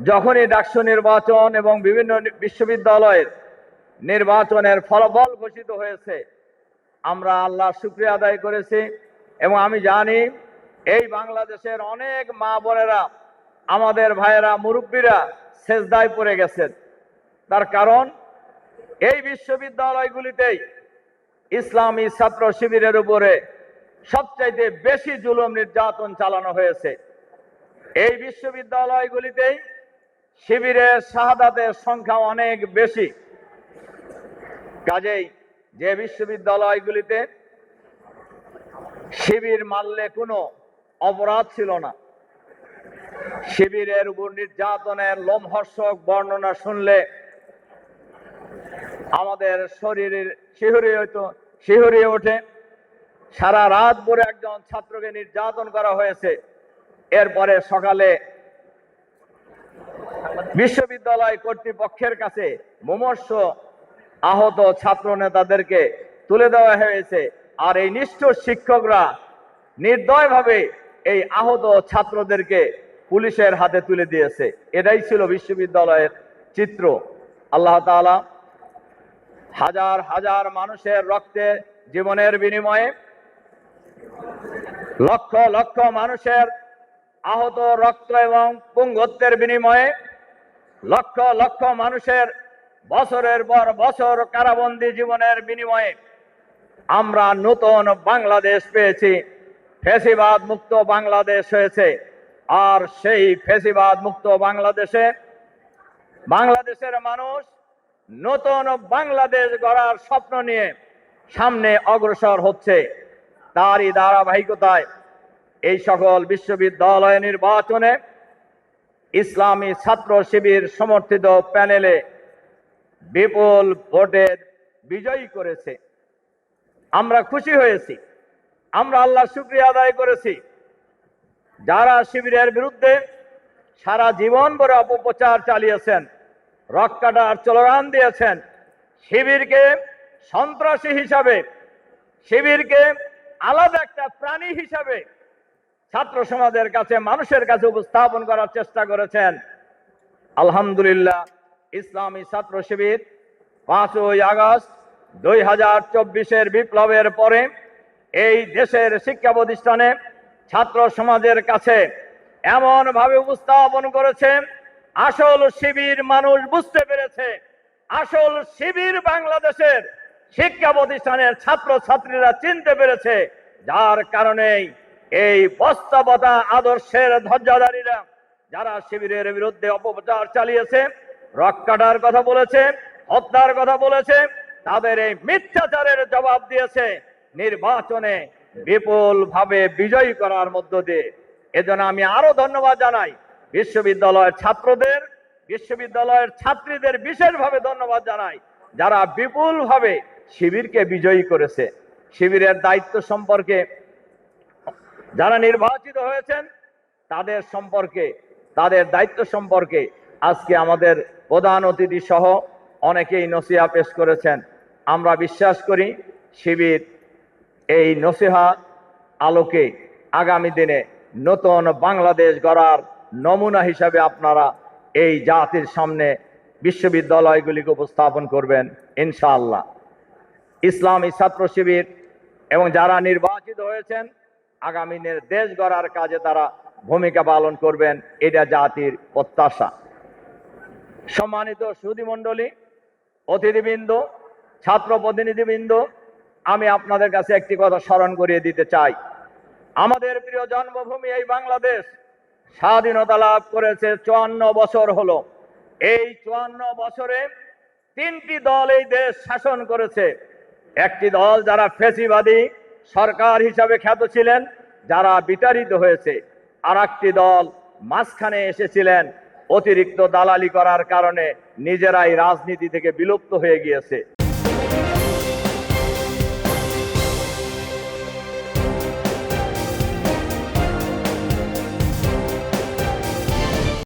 যখনই ডাকসু নির্বাচন এবং বিভিন্ন বিশ্ববিদ্যালয়ের নির্বাচনের ফলাফল ঘোষিত হয়েছে, আমরা আল্লাহ শুক্রিয়া আদায় করেছি এবং আমি জানি এই বাংলাদেশের অনেক মা বোনেরা, আমাদের ভাইয়েরা, মুরব্বীরা সেজদায় পড়ে গেছেন। তার কারণ, এই বিশ্ববিদ্যালয়গুলিতেই ইসলামী ছাত্র শিবিরের উপরে সবচাইতে বেশি জুলুম নির্যাতন চালানো হয়েছে। এই বিশ্ববিদ্যালয়গুলিতেই শিবিরের শাহাদাতের সংখ্যা অনেক বেশি। কাজেই যে বিশ্ববিদ্যালয়গুলিতে শিবির মারলে কোনো অপরাধ ছিল না। শিবিরের উপর নির্যাতনের, লোমহর্ষক বর্ণনা শুনলে আমাদের শরীরের শিহরিয়ে শিহরিয়ে ওঠে। সারা রাত ভরে একজন ছাত্রকে নির্যাতন করা হয়েছে। এরপরে সকালে বিশ্ববিদ্যালয় কর্তৃপক্ষের কাছে মুমর্ষ আহত ছাত্র নেতাদেরকে তুলে দেওয়া হয়েছে। আর এই নিষ্ঠুর শিক্ষকরা নির্দয়ভাবে এই আহত ছাত্রদেরকে পুলিশের হাতে তুলে দিয়েছে। এটাই ছিল বিশ্ববিদ্যালয়ের চিত্র। আল্লাহ তাআলা হাজার হাজার মানুষের রক্তে, জীবনের বিনিময়ে লক্ষ লক্ষ মানুষের আহত রক্ত এবং পুঙ্গত্বের বিনিময়ে লক্ষ লক্ষ মানুষের বছরের পর বছর কারাবন্দী জীবনের বিনিময়ে আমরা নতুন বাংলাদেশ পেয়েছি। ফেসিবাদ মুক্ত বাংলাদেশ হয়েছে। আর সেই ফেসিবাদ মুক্ত বাংলাদেশে বাংলাদেশের মানুষ নতুন বাংলাদেশ গড়ার স্বপ্ন নিয়ে সামনে অগ্রসর হচ্ছে। তারই ধারাবাহিকতায় এই সকল বিশ্ববিদ্যালয় নির্বাচনে ইসলামী ছাত্র শিবির সমর্থিত প্যানেলে বিপুল ভোটের বিজয়ী করেছে। আমরা খুশি হয়েছি। আমরা আল্লাহ শুক্রিয়া আদায় করেছি। যারা শিবিরের বিরুদ্ধে সারা জীবন ভরে অপপ্রচার চালিয়েছেন রক কাটার স্লোগান দিয়েছেন, শিবিরকে সন্ত্রাসী হিসাবে, শিবিরকে আলাদা একটা প্রাণী হিসাবে ছাত্র সমাজের কাছে, মানুষের কাছে উপস্থাপন করার চেষ্টা করেছেন। আলহামদুলিল্লাহ, ইসলামী ছাত্র শিবির পাঁচই আগস্ট দুই হাজার চব্বিশের বিপ্লবের পরে এই দেশের শিক্ষা প্রতিষ্ঠানে ছাত্র সমাজের কাছে এমন ভাবে উপস্থাপন করেছে, আসল শিবির মানুষ বুঝতে পেরেছে, আসল শিবির বাংলাদেশের শিক্ষা প্রতিষ্ঠানের ছাত্র ছাত্রীরা চিনতে পেরেছে, যার কারণেই এই বস্তাবতা আদর্শের ধ্বজাধারীরা যারা শিবিরের বিরুদ্ধে অপপ্রচার চালিয়েছে রক কাটার কথা বলেছে, হত্যার কথা বলেছে, তাদের এই মিথ্যাচারের জবাব দিয়েছে। নির্বাচনে বিপুল ভাবে বিজয়ী করার মধ্য দিয়ে। এজন্য আমি আরও ধন্যবাদ জানাই বিশ্ববিদ্যালয়ের ছাত্রদের, বিশ্ববিদ্যালয়ের ছাত্রীদের বিশেষভাবে ধন্যবাদ জানাই, যারা বিপুল ভাবে শিবিরকে বিজয়ী করেছে। শিবিরের দায়িত্ব সম্পর্কে যারা নির্বাচিত হয়েছেন, তাদের সম্পর্কে, তাদের দায়িত্ব সম্পর্কে আজকে আমাদের প্রধান অতিথি সহ অনেকেই নসিহা পেশ করেছেন। আমরা বিশ্বাস করি শিবির এই নসিহা আলোকে আগামী দিনে নতুন বাংলাদেশ গড়ার নমুনা হিসাবে আপনারা এই জাতির সামনে বিশ্ববিদ্যালয়গুলিকে উপস্থাপন করবেন, ইনশাআল্লাহ। ইসলামী ছাত্র শিবির এবং যারা নির্বাচিত হয়েছেন আগামী দিনের দেশ গড়ার কাজে তারা ভূমিকা পালন করবেন, এটা জাতির প্রত্যাশা। সম্মানিত সুদীমণ্ডলী অতিথিবৃন্দ, ছাত্র প্রতিনিধিবৃন্দ, আমি আপনাদের কাছে একটি কথা স্মরণ করিয়ে দিতে চাই। আমাদের প্রিয় জন্মভূমি এই বাংলাদেশ স্বাধীনতা লাভ করেছে চুয়ান্ন বছর হলো। এই চুয়ান্ন বছরে তিনটি দল এই দেশ শাসন করেছে। একটি দল যারা ফেসিবাদী সরকার হিসাবে খ্যাত ছিলেন যারা বিতাড়িত হয়েছে। আর দল মাঝখানে এসেছিলেন, অতিরিক্ত দালালি করার কারণে নিজেরাই রাজনীতি থেকে বিলুপ্ত হয়ে গিয়েছে।